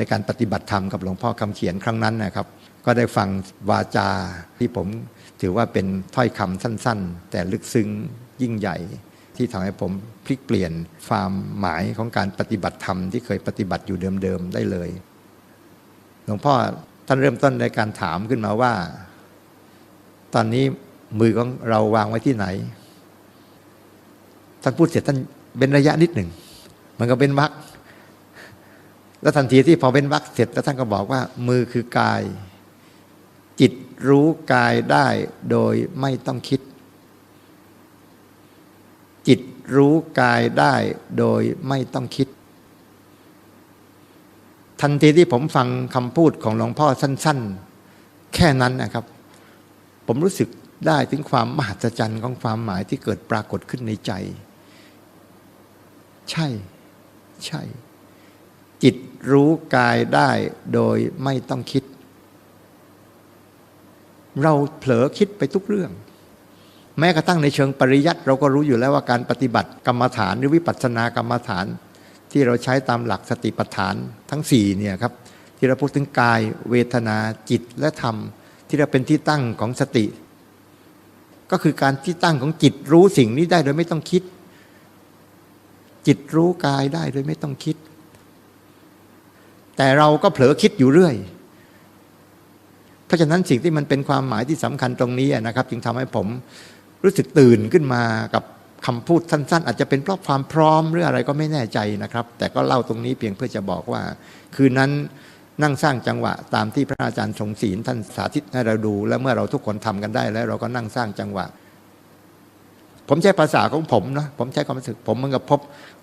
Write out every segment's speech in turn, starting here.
ในการปฏิบัติธรรมกับหลวงพ่อคำเขียนครั้งนั้นนะครับ ก็ได้ฟังวาจาที่ผมถือว่าเป็นถ้อยคำสั้น ๆ แต่ลึกซึ้งยิ่งใหญ่ ที่ทำให้ผมพลิกเปลี่ยนความหมายของการปฏิบัติธรรมที่เคยปฏิบัติอยู่เดิมๆได้เลย หลวงพ่อท่านเริ่มต้นในการถามขึ้นมาว่า ตอนนี้มือของเราวางไว้ที่ไหนท่านพูดเสร็จท่านเป็นระยะนิดหนึ่งมันก็เป็นวัก แล้วทันทีที่พอเป็นวักเสร็จแล้วท่านก็บอกว่า มือคือกาย จิตรู้กายได้โดยไม่ต้องคิด จิตรู้กายได้โดยไม่ต้องคิด ทันทีที่ผมฟังคำพูดของหลวงพ่อสั้น ๆ แค่นั้นนะครับ ผมรู้สึกได้ถึงความมหัศจรรย์ของความหมายที่เกิดปรากฏขึ้นในใจ ใช่ ใช่ จิตรู้กายได้โดยไม่ต้องคิด เราเผลอคิดไปทุกเรื่อง แม้กระทั่งในเชิงปริยัติเราก็รู้อยู่แล้วว่าการปฏิบัติกรรมฐานหรือวิปัสสนากรรมฐาน ที่เราใช้ตามหลักสติปัฏฐานทั้งสี่เนี่ยครับที่เราพูดถึงกาย เวทนาจิตและธรรม ที่เราเป็นที่ตั้งของสติ ก็คือการที่ตั้งของจิตรู้สิ่งนี้ได้โดยไม่ต้องคิด จิตรู้กายได้โดยไม่ต้องคิด แต่เราก็เผลอคิดอยู่เรื่อย เพราะฉะนั้นสิ่งที่มันเป็นความหมายที่สำคัญตรงนี้นะครับ จึงทำให้ผมรู้สึกตื่นขึ้นมากับคำพูดสั้น ๆ อาจจะเป็นเพราะความพร้อมหรืออะไรก็ไม่แน่ใจนะครับ แต่ก็เล่าตรงนี้เพียงเพื่อจะบอกว่า คืนนั้นนั่งสร้างจังหวะตามที่พระอาจารย์ทรงศีลท่านสาธิตให้เราดู แล้วเมื่อเราทุกคนทำกันได้แล้ว เราก็นั่งสร้างจังหวะ ผมใช้ภาษาของผมนะผมใช้ความรู้สึกผมเหมือนกับพบ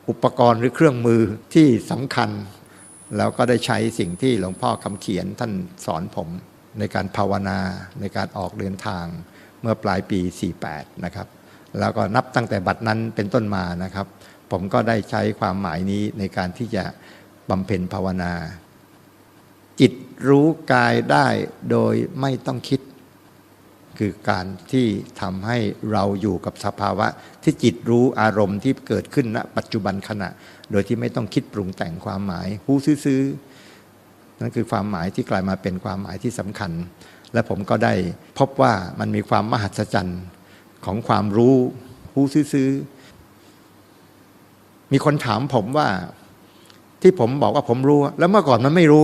อุปกรณ์หรือเครื่องมือที่สำคัญ แล้วก็ได้ใช้สิ่งที่หลวงพ่อคำเขียนท่านสอนผมในการภาวนาในการออกเดินทางเมื่อปลายปี 48 นะครับ แล้วก็นับตั้งแต่บัดนั้นเป็นต้นมานะครับ ผมก็ได้ใช้ความหมายนี้ในการที่จะบำเพ็ญภาวนา จิตรู้กายได้โดยไม่ต้องคิด คือการที่ทำให้เราอยู่กับสภาวะที่จิตรู้อารมณ์ที่เกิดขึ้นณปัจจุบันขณะ โดยที่ไม่ต้องคิดปรุงแต่งความหมายหูซื้อๆนั่นคือความหมายที่กลายมาเป็นความหมายที่สำคัญ และผมก็ได้พบว่ามันมีความมหัศจรรย์ของความรู้หูซื้อๆมีคนถามผมว่า ที่ผมบอกว่าผมรู้ แล้วเมื่อก่อนมันไม่รู้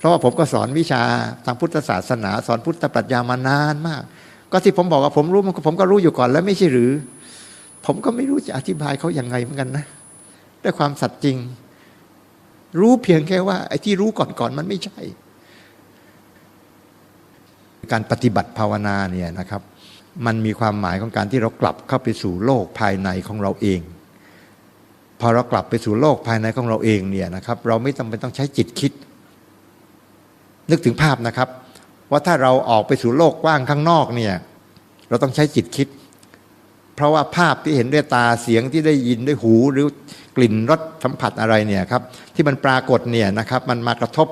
เพราะว่าผมก็สอนวิชาทางพุทธศาสนา สอนพุทธปรัชญามานานมาก ก็ที่ผมบอกว่าผมรู้มันผมก็รู้อยู่ก่อนแล้วไม่ใช่หรือ ผมก็ไม่รู้จะอธิบายเขาอย่างไงเหมือนกันนะด้วยความสัตย์จริง รู้เพียงแค่ว่า ไอ้ที่รู้ก่อนๆมันไม่ใช่ การปฏิบัติภาวนาเนี่ยนะครับ มันมีความหมายของการที่เรากลับเข้าไปสู่โลกภายในของเราเองพอเรากลับไปสู่โลกภายในของเราเองเนี่ยนะครับ เราไม่จำเป็นต้องใช้จิตคิด นึกถึงภาพนะครับ ว่าถ้าเราออกไปสู่โลกกว้างข้างนอกเนี่ยเราต้องใช้จิตคิด เพราะว่าภาพที่เห็นด้วยตาเสียงที่ได้ยินด้วยหูหรือกลิ่นรสสัมผัสอะไรเนี่ยครับที่มันปรากฏเนี่ยนะครับมันมากระทบ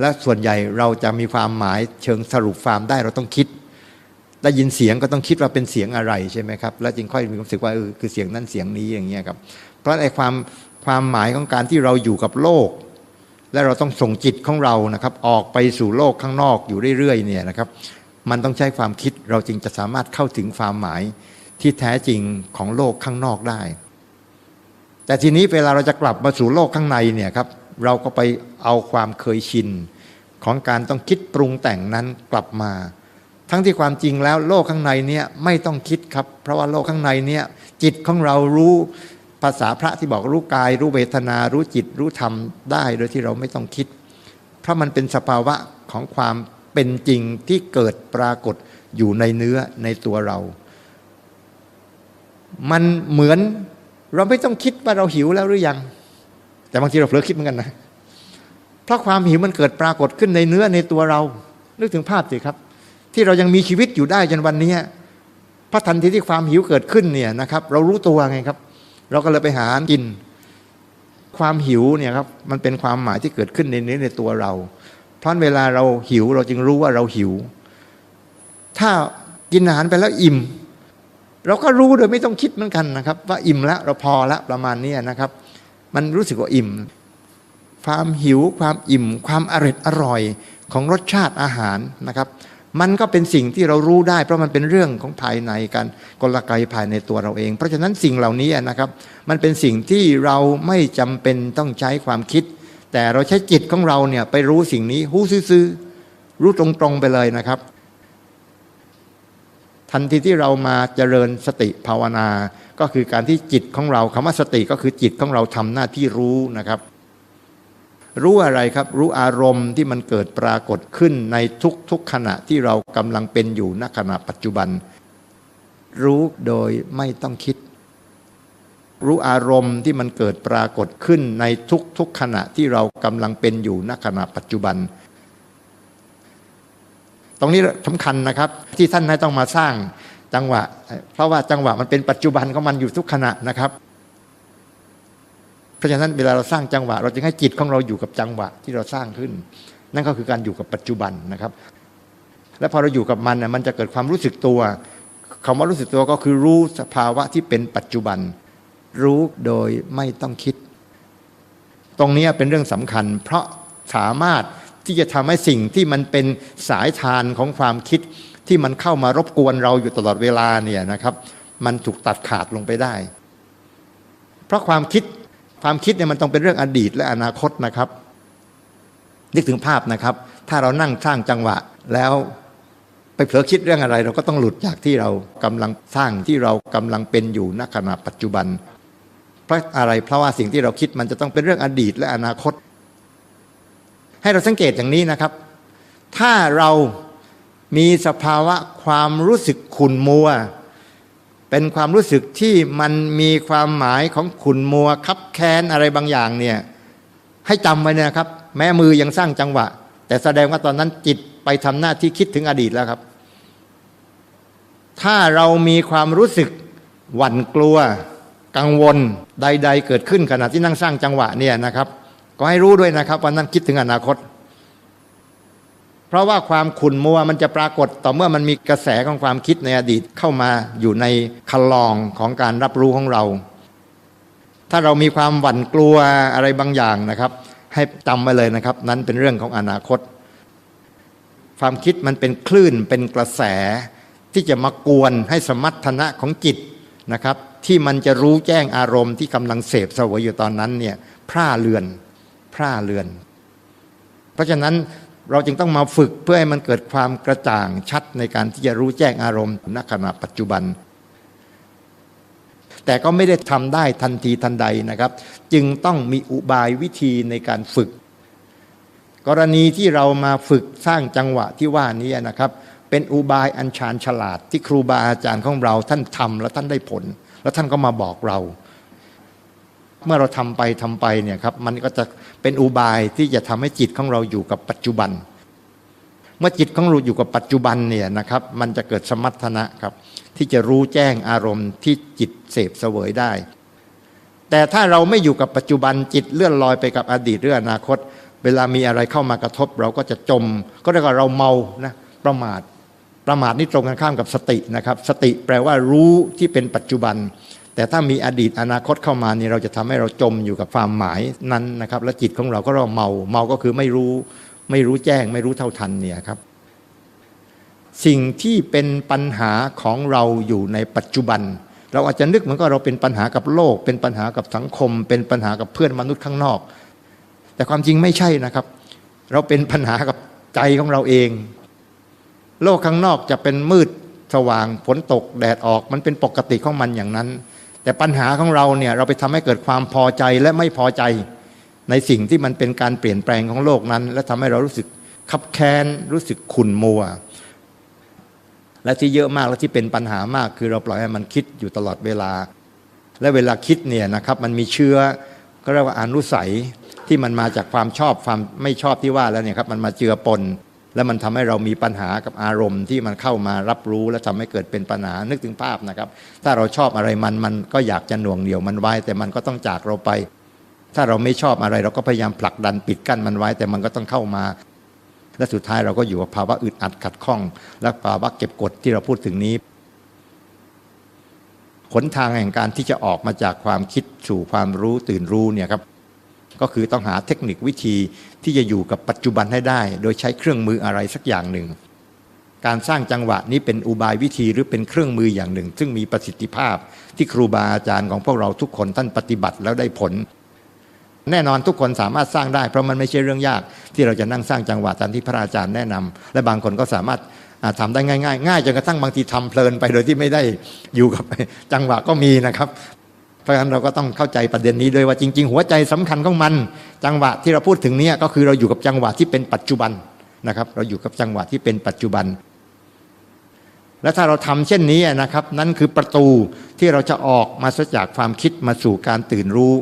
และส่วนใหญ่เราจะมีความหมายเชิงสรุปความได้เราต้องคิดได้ยินเสียงก็ต้องคิดว่าเป็นเสียงอะไรใช่ไหมครับแล้วจึงค่อยมีความรู้สึกว่าเออคือเสียงนั้นเสียงนี้อย่างเงี้ยครับเพราะไอ้ความความหมายของการที่เราอยู่กับโลก และเราต้องส่งจิตของเรานะครับออกไปสู่โลกข้างนอกอยู่เรื่อยๆเนี่ยนะครับ มันต้องใช้ความคิดเราจึงจะสามารถเข้าถึงความหมายที่แท้จริงของโลกข้างนอกได้ แต่ทีนี้เวลาเราจะกลับมาสู่โลกข้างในเนี่ยครับเราก็ไปเอาความเคยชินของการต้องคิดปรุงแต่งนั้นกลับมา ทั้งที่ความจริงแล้วโลกข้างในเนี่ยไม่ต้องคิดครับ เพราะว่าโลกข้างในเนี่ยจิตของเรารู้ ภาษาพระที่บอกรู้กาย รู้เวทนา รู้จิต รู้ธรรมได้โดยที่เราไม่ต้องคิด เพราะมันเป็นสภาวะของความเป็นจริงที่เกิดปรากฏอยู่ในเนื้อในตัวเรา มันเหมือนเราไม่ต้องคิดว่าเราหิวแล้วหรือยัง แต่บางทีเราเผลอคิดเหมือนกันนะ เพราะความหิวมันเกิดปรากฏขึ้นในเนื้อในตัวเรา นึกถึงภาพสิครับ ที่เรายังมีชีวิตอยู่ได้จนวันนี้พระทันทีที่ความหิวเกิดขึ้นเนี่ยนะครับ เรารู้ตัวไงครับ เราก็เลยไปหากิน ความหิวเนี่ยครับมันเป็นความหมายที่เกิดขึ้นในนื้ในตัวเรา เพราะเวลาเราหิวเราจึงรู้ว่าเราหิว ถ้ากินอาหารไปแล้วอิ่ม เราก็รู้โดยไม่ต้องคิดเหมือนกันนะครับ ว่าอิ่มแล้วเราพอล้วประมาณนี้นะครับ มันรู้สึกว่าอิ่ม ความหิวความอิ่ม ความอร่อยอร่อยของรสชาติอาหารนะครับ มันก็เป็นสิ่งที่เรารู้ได้ เพราะมันเป็นเรื่องของภายในการกลไกภายในตัวเราเอง เพราะฉะนั้นสิ่งเหล่านี้นะครับ มันเป็นสิ่งที่เราไม่จำเป็นต้องใช้ความคิด แต่เราใช้จิตของเราเนี่ยไปรู้สิ่งนี้หู้ซื่อรู้ตรงๆไปเลยนะครับ ทันทีที่เรามาเจริญสติภาวนา ก็คือการที่จิตของเราคำว่าสติก็คือจิตของเราทำหน้าที่รู้นะครับ รู้อะไรครับ รู้อารมณ์ที่มันเกิดปรากฏขึ้นในทุกๆขณะที่เรากำลังเป็นอยู่ณขณะปัจจุบัน รู้โดยไม่ต้องคิด รู้อารมณ์ที่มันเกิดปรากฏขึ้นในทุกๆขณะที่เรากำลังเป็นอยู่ณขณะปัจจุบัน ตรงนี้สำคัญนะครับ ที่ท่านให้ต้องมาสร้างจังหวะ เพราะว่าจังหวะมันเป็นปัจจุบันของมันอยู่ทุกขณะนะครับ เพราะฉะนั้นเวลาเราสร้างจังหวะ เราจึงให้จิตของเราอยู่กับจังหวะที่เราสร้างขึ้น นั่นก็คือการอยู่กับปัจจุบันนะครับ และพอเราอยู่กับมันน่ยมันจะเกิดความรู้สึกตัวคำว่ารู้สึกตัวก็คือรู้สภาวะที่เป็นปัจจุบัน รู้โดยไม่ต้องคิด ตรงนี้เป็นเรื่องสำคัญ เพราะสามารถที่จะทำให้สิ่งที่มันเป็นสายทานของความคิดที่มันเข้ามารบกวนเราอยู่ตลอดเวลาเนี่ยนะครับ มันถูกตัดขาดลงไปได้ เพราะความคิด ความคิดเนี่ยมันต้องเป็นเรื่องอดีตและอนาคตนะครับ นึกถึงภาพนะครับ ถ้าเรานั่งสร้างจังหวะแล้วไปเผลอคิดเรื่องอะไร เราก็ต้องหลุดจากที่เรากำลังสร้างที่เรากำลังเป็นอยู่ณขณะปัจจุบัน เพราะอะไรเพราะว่าสิ่งที่เราคิดมันจะต้องเป็นเรื่องอดีตและอนาคต ให้เราสังเกตอย่างนี้นะครับ ถ้าเรามีสภาวะความรู้สึกขุ่นมัว เป็นความรู้สึกที่มันมีความหมายของขุนมัวคับแค้นอะไรบางอย่างเนี่ยให้จำไว้นะครับ แม้มือยังสร้างจังหวะ แต่แสดงว่าตอนนั้นจิตไปทำหน้าที่คิดถึงอดีตแล้วครับ ถ้าเรามีความรู้สึกหวั่นกลัว กังวลใด ๆ เกิดขึ้นขณะที่นั่งสร้างจังหวะเนี่ยนะครับ ก็ให้รู้ด้วยนะครับว่านั่นคิดถึงอนาคต เพราะว่าความขุ่นมัวมันจะปรากฏต่อเมื่อมันมีกระแสของความคิดในอดีตเข้ามาอยู่ในคลองของการรับรู้ของเรา ถ้าเรามีความหวั่นกลัวอะไรบางอย่างนะครับ ให้จำไว้เลยนะครับ นั้นเป็นเรื่องของอนาคต ความคิดมันเป็นคลื่นเป็นกระแสที่จะมากวนให้สมรรถนะของจิตนะครับ ที่มันจะรู้แจ้งอารมณ์ที่กำลังเสพเสวยอยู่ตอนนั้นเนี่ยพร่าเรือนพร่าเรือน เพราะฉะนั้น เราจึงต้องมาฝึกเพื่อให้มันเกิดความกระจ่างชัดในการที่จะรู้แจ้งอารมณ์ณขณะปัจจุบัน แต่ก็ไม่ได้ทำได้ทันทีทันใดนะครับ จึงต้องมีอุบายวิธีในการฝึก กรณีที่เรามาฝึกสร้างจังหวะที่ว่านี้นะครับ เป็นอุบายอัญชานฉลาดที่ครูบาอาจารย์ของเราท่านทำแล้วท่านได้ผล แล้วท่านก็มาบอกเรา เมื่อเราทำไปทำไปเนี่ยครับมันก็จะเป็นอุบายที่จะทำให้จิตของเราอยู่กับปัจจุบัน เมื่อจิตของเราอยู่กับปัจจุบันเนี่ยนะครับมันจะเกิดสมรรถนะครับที่จะรู้แจ้งอารมณ์ที่จิตเสพเสวยได้ แต่ถ้าเราไม่อยู่กับปัจจุบันจิตเลื่อนลอยไปกับอดีตหรืออนาคต เวลามีอะไรเข้ามากระทบ เราก็จะจม ก็เรียกว่าเราเมานะประมาทประมาทนี่ตรงกันข้ามกับสตินะครับ สติแปลว่ารู้ที่เป็นปัจจุบัน แต่ถ้ามีอดีตอนาคตเข้ามานี่เราจะทำให้เราจมอยู่กับความหมายนั้นนะครับ และจิตของเราก็เราเมาเมาก็คือไม่รู้ไม่รู้แจ้ง ไม่รู้เท่าทันเนี่ยครับ สิ่งที่เป็นปัญหาของเราอยู่ในปัจจุบัน เราอาจจะนึกเหมือนก็เราเป็นปัญหากับโลก เป็นปัญหากับสังคม เป็นปัญหากับเพื่อนมนุษย์ข้างนอก แต่ความจริงไม่ใช่นะครับ เราเป็นปัญหากับใจของเราเอง โลกข้างนอกจะเป็นมืดสว่างฝนตกแดดออกมันเป็นปกติของมันอย่างนั้น แต่ปัญหาของเราเนี่ยเราไปทำให้เกิดความพอใจและไม่พอใจในสิ่งที่มันเป็นการเปลี่ยนแปลงของโลกนั้น และทำให้เรารู้สึกขับแค้นรู้สึกขุ่นมัว และที่เยอะมากและที่เป็นปัญหามาก คือเราปล่อยให้มันคิดอยู่ตลอดเวลา และเวลาคิดเนี่ยนะครับมันมีเชื้อก็เรียกว่าอนุสัยที่มันมาจากความชอบความไม่ชอบที่ว่าแล้วเนี่ยครับมันมาเจือปน แล้วมันทำให้เรามีปัญหากับอารมณ์ที่มันเข้ามารับรู้และทำให้เกิดเป็นปัญหานึกถึงภาพนะครับ ถ้าเราชอบอะไรมันมันก็อยากจะหน่วงเหนี่ยวมันไว้ แต่มันก็ต้องจากเราไป ถ้าเราไม่ชอบอะไรเราก็พยายามผลักดันปิดกั้นมันไว้ แต่มันก็ต้องเข้ามา และสุดท้ายเราก็อยู่กับภาวะอึดอัดขัดข้อง และภาวะเก็บกดที่เราพูดถึงนี้หนทางแห่งการที่จะออกมาจากความคิดสู่ความรู้ตื่นรู้เนี่ยครับ ก็คือต้องหาเทคนิควิธีที่จะอยู่กับปัจจุบันให้ได้ โดยใช้เครื่องมืออะไรสักอย่างหนึ่ง การสร้างจังหวะนี้เป็นอุบายวิธีหรือเป็นเครื่องมืออย่างหนึ่ง ซึ่งมีประสิทธิภาพที่ครูบาอาจารย์ของพวกเราทุกคนท่านปฏิบัติแล้วได้ผล แน่นอนทุกคนสามารถสร้างได้เพราะมันไม่ใช่เรื่องยาก ที่เราจะนั่งสร้างจังหวะตามที่พระอาจารย์แนะนำและบางคนก็สามารถอ่าทำได้ง่ายๆ ง่ายจนกระทั่งบางทีทำเพลินไปโดยที่ไม่ได้อยู่กับจังหวะก็มีนะครับ เพราะฉะนั้นเราก็ต้องเข้าใจประเด็นนี้ด้วยว่าจริง ๆ หัวใจสำคัญของมัน จังหวะที่เราพูดถึงเนี้ก็คือเราอยู่กับจังหวะที่เป็นปัจจุบันนะครับ เราอยู่กับจังหวะที่เป็นปัจจุบัน และถ้าเราทำเช่นนี้นะครับ นั่นคือประตูที่เราจะออกมาจากความคิดมาสู่การตื่นรู้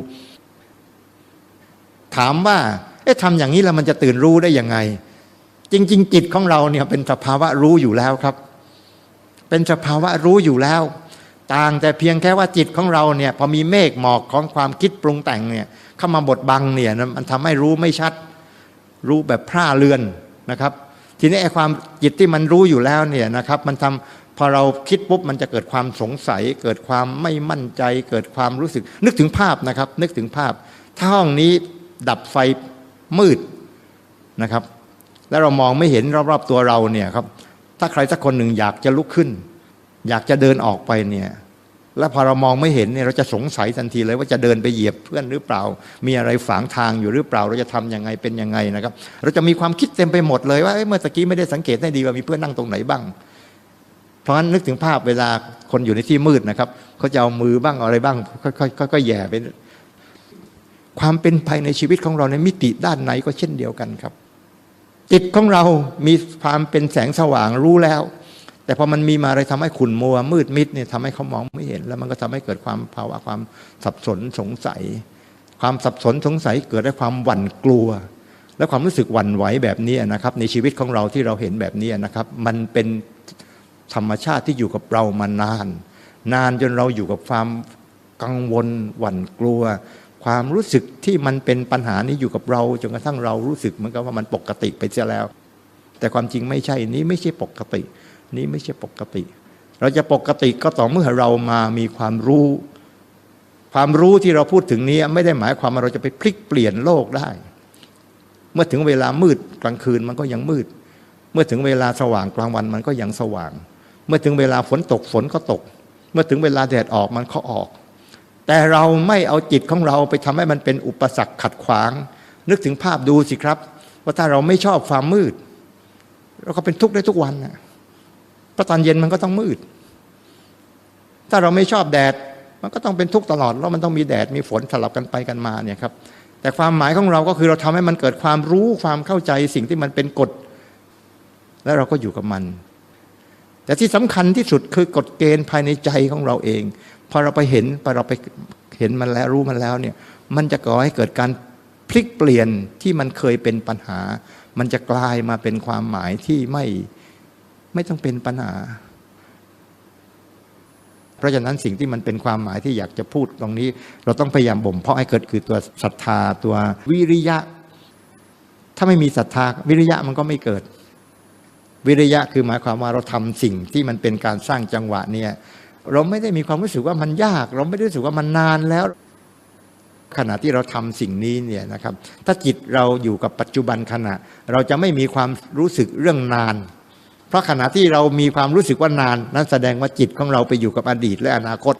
ถามว่าเอ๊ะทำอย่างนี้แล้วมันจะตื่นรู้ได้ยังไง จริง ๆ จิตของเราเนี่ยเป็นสภาวะรู้อยู่แล้วครับ เป็นสภาวะรู้อยู่แล้ว ต่างแต่เพียงแค่ว่าจิตของเราเนี่ยพอมีเมฆหมอกของความคิดปรุงแต่งเนี่ยเข้ามาบดบังเนี่ยมันทำให้รู้ไม่ชัด รู้แบบพร่าเรือนนะครับ ทีนี้ไอ้ความจิตที่มันรู้อยู่แล้วเนี่ยนะครับ มันทำพอเราคิดปุ๊บมันจะเกิดความสงสัย เกิดความไม่มั่นใจ เกิดความรู้สึก นึกถึงภาพนะครับ นึกถึงภาพ ถ้าห้องนี้ดับไฟมืดนะครับ แล้วเรามองไม่เห็นรอบๆตัวเราเนี่ยครับถ้าใครสักคนหนึ่งอยากจะลุกขึ้น อยากจะเดินออกไปเนี่ย แล้วพอเรามองไม่เห็นเนี่ยเราจะสงสัยทันทีเลยว่าจะเดินไปเหยียบเพื่อนหรือเปล่า มีอะไรฝังทางอยู่หรือเปล่า เราจะทำยังไงเป็นยังไงนะครับ เราจะมีความคิดเต็มไปหมดเลยว่าเมื่อตะกี้ไม่ได้สังเกตให้ดีว่ามีเพื่อนนั่งตรงไหนบ้าง เพราะฉะนั้นนึกถึงภาพเวลาคนอยู่ในที่มืดนะครับเขาจะเอามือบ้างอะไรบ้างค่อยๆค่อยๆแย่ไปความเป็นภายในชีวิตของเราในมิติด้านไหนก็เช่นเดียวกันครับจิตของเรามีความเป็นแสงสว่างรู้แล้ว แต่พอมันมีมาอะไรทำให้ขุ่นมัวมืดมิดเนี่ยทำให้เขามองไม่เห็น แล้วมันก็ทำให้เกิดความภาวะความสับสนสงสัย ความสับสนสงสัยเกิดด้วยความหวั่นกลัว และความรู้สึกหวั่นไหวแบบนี้นะครับ ในชีวิตของเราที่เราเห็นแบบนี้นะครับ มันเป็นธรรมชาติที่อยู่กับเรามานาน นานจนเราอยู่กับความกังวล หวั่นกลัว ความรู้สึกที่มันเป็นปัญหานี้อยู่กับเราจนกระทั่งเรารู้สึกเหมือนกับว่ามันปกติไปเสียแล้ว แต่ความจริงไม่ใช่นี้ไม่ใช่ปกติ นี้ไม่ใช่ปกติ เราจะปกติก็ต่อเมื่อเรามามีความรู้ ความรู้ที่เราพูดถึงนี้ไม่ได้หมายความว่าเราจะไปพลิกเปลี่ยนโลกได้ เมื่อถึงเวลามืดกลางคืนมันก็ยังมืด เมื่อถึงเวลาสว่างกลางวันมันก็ยังสว่าง เมื่อถึงเวลาฝนตกฝนก็ตก เมื่อถึงเวลาแดดออกมันก็ออก แต่เราไม่เอาจิตของเราไปทำให้มันเป็นอุปสรรคขัดขวาง นึกถึงภาพดูสิครับ ว่าถ้าเราไม่ชอบความมืดเราก็เป็นทุกข์ได้ทุกวันนะ เพราะตอนเย็นมันก็ต้องมืด ถ้าเราไม่ชอบแดด มันก็ต้องเป็นทุกข์ตลอด แล้วมันต้องมีแดดมีฝนสลับกันไปกันมาเนี่ยครับแต่ความหมายของเราก็คือเราทำให้มันเกิดความรู้ความเข้าใจสิ่งที่มันเป็นกฎ แล้วเราก็อยู่กับมัน แต่ที่สำคัญที่สุดคือกฎเกณฑ์ภายในใจของเราเองพอเราไปเห็นพอเราไปเห็นมันแล้วรู้มันแล้วเนี่ย มันจะก่อให้เกิดการพลิกเปลี่ยนที่มันเคยเป็นปัญหา มันจะกลายมาเป็นความหมายที่ไม่ ไม่ต้องเป็นปัญหา เพราะฉะนั้นสิ่งที่มันเป็นความหมายที่อยากจะพูดตรงนี้ เราต้องพยายามบ่มเพาะให้เกิดคือตัวศรัทธาตัววิริยะ ถ้าไม่มีศรัทธาวิริยะมันก็ไม่เกิด วิริยะคือหมายความว่าเราทำสิ่งที่มันเป็นการสร้างจังหวะเนี่ยเราไม่ได้มีความรู้สึกว่ามันยาก เราไม่ได้รู้สึกว่ามันนานแล้ว ขณะที่เราทำสิ่งนี้เนี่ยนะครับ ถ้าจิตเราอยู่กับปัจจุบันขณะ เราจะไม่มีความรู้สึกเรื่องนาน เพราะขณะที่เรามีความรู้สึกว่านาน นั่นแสดงว่าจิตของเราไปอยู่กับอดีตและอนาคต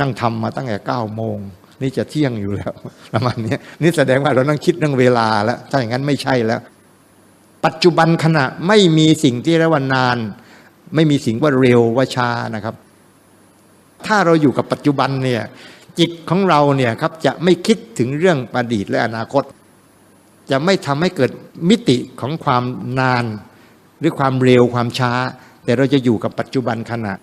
นั่งทำมาตั้งแต่เก้าโมงนี่จะเที่ยงอยู่แล้วประมาณนี้นี่แสดงว่าเรานั่งคิดเรื่องเวลาแล้วถ้าอย่างนั้นไม่ใช่แล้ว ปัจจุบันขณะไม่มีสิ่งที่เรียกว่านาน ไม่มีสิ่งว่าเร็วว่าช้านะครับ ถ้าเราอยู่กับปัจจุบันเนี่ยจิตของเราเนี่ยครับจะไม่คิดถึงเรื่องอดีตและอนาคต จะไม่ทำให้เกิดมิติของความนาน รือความเร็วความช้า แต่เราจะอยู่กับปัจจุบันขณะ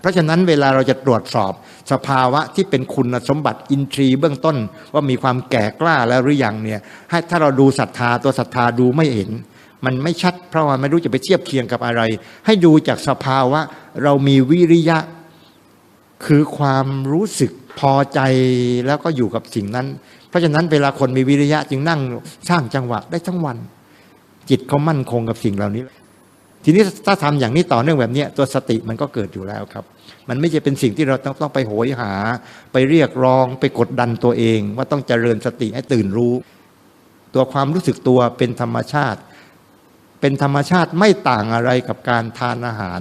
เพราะฉะนั้นเวลาเราจะตรวจสอบสภาวะที่เป็นคุณสมบัติอินทรีย์เบื้องต้น ว่ามีความแก่กล้าแล้วหรือยังเนี่ยให้ถ้าเราดูศรัทธาตัวศรัทธาดูไม่เห็น มันไม่ชัดเพราะว่าไม่รู้จะไปเทียบเคียงกับอะไร ให้ดูจากสภาวะเรามีวิริยะ คือความรู้สึกพอใจแล้วก็อยู่กับสิ่งนั้น เพราะฉะนั้นเวลาคนมีวิริยะจึงนั่งสร้างจังหวะได้ทั้งวัน จิตเขามั่นคงกับสิ่งเหล่านี้ ทีนี้ถ้าทำอย่างนี้ต่อเนื่องแบบเนี้ยตัวสติมันก็เกิดอยู่แล้วครับ มันไม่ใช่เป็นสิ่งที่เราต้องต้องไปโหยหา ไปเรียกร้องไปกดดันตัวเอง ว่าต้องเจริญสติให้ตื่นรู้ ตัวความรู้สึกตัวเป็นธรรมชาติ เป็นธรรมชาติไม่ต่างอะไรกับการทานอาหาร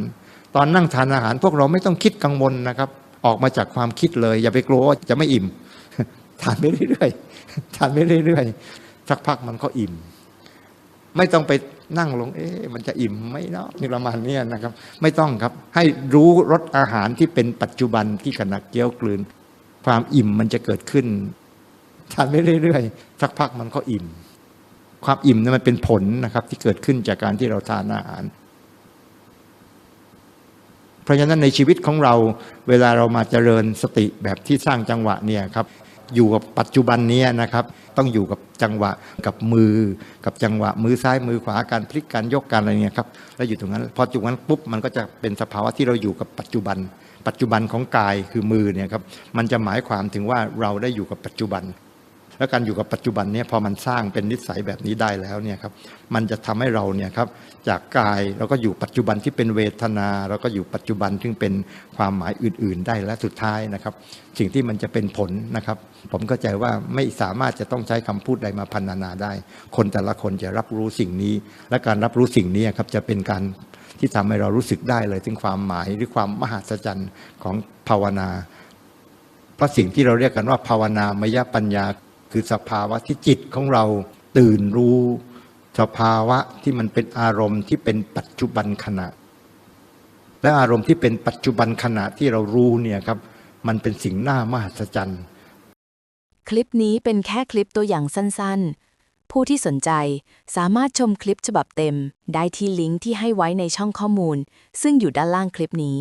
ตอนนั่งทานอาหารพวกเราไม่ต้องคิดกังวลนะครับ ออกมาจากความคิดเลย อย่าไปกลัวว่าจะไม่อิ่มทานไปเรื่อยๆทานไปเรื่อยๆสักพักมันก็อิ่ม ไม่ต้องไปนั่งลง เอ๊ะมันจะอิ่มไหมเนาะนี่ประมาณเนี้ยนะครับ ไม่ต้องครับให้รู้รสอาหารที่เป็นปัจจุบันที่ขณะเคี้ยวกลืน ความอิ่มมันจะเกิดขึ้นทานไปเรื่อยๆสักพักมันก็อิ่ม ความอิ่มนั้นมันเป็นผลนะครับ ที่เกิดขึ้นจากการที่เราทานอาหาร เพราะฉะนั้นในชีวิตของเรา เวลาเรามาเจริญสติแบบที่สร้างจังหวะเนี่ยครับ อยู่กับปัจจุบันนี้นะครับ ต้องอยู่กับจังหวะกับมือ กับจังหวะมือซ้ายมือขวาการพลิกการยกการอะไรเนี่ยครับแล้วอยู่ตรงนั้น พอจุดนั้นปุ๊บมันก็จะเป็นสภาวะที่เราอยู่กับปัจจุบัน ปัจจุบันของกายคือมือเนี่ยครับมันจะหมายความถึงว่าเราได้อยู่กับปัจจุบัน แล้วการอยู่กับปัจจุบันเนี่ยพอมันสร้างเป็นนิสัยแบบนี้ได้แล้วเนี่ยครับมันจะทำให้เราเนี่ยครับจากกายเราก็อยู่ปัจจุบันที่เป็นเวทนา เราก็อยู่ปัจจุบันที่เป็นความหมายอื่น ๆ ได้และสุดท้ายนะครับ สิ่งที่มันจะเป็นผลนะครับ ผมเข้าใจว่าไม่สามารถจะต้องใช้คำพูดใดมาพันนานาได้ คนแต่ละคนจะรับรู้สิ่งนี้ และการรับรู้สิ่งนี้ครับจะเป็นการที่ทำให้เรารู้สึกได้เลยถึงความหมายหรือความมหัศจรรย์ของภาวนา เพราะสิ่งที่เราเรียกกันว่าภาวนามยปัญญา คือสภาวะที่จิตของเราตื่นรู้ สภาวะที่มันเป็นอารมณ์ที่เป็นปัจจุบันขณะ และอารมณ์ที่เป็นปัจจุบันขณะที่เรารู้เนี่ยครับมันเป็นสิ่งน่ามหัศจรรย์ คลิปนี้เป็นแค่คลิปตัวอย่างสั้นๆ ผู้ที่สนใจสามารถชมคลิปฉบับเต็ม ได้ที่ลิงก์ที่ให้ไว้ในช่องข้อมูล ซึ่งอยู่ด้านล่างคลิปนี้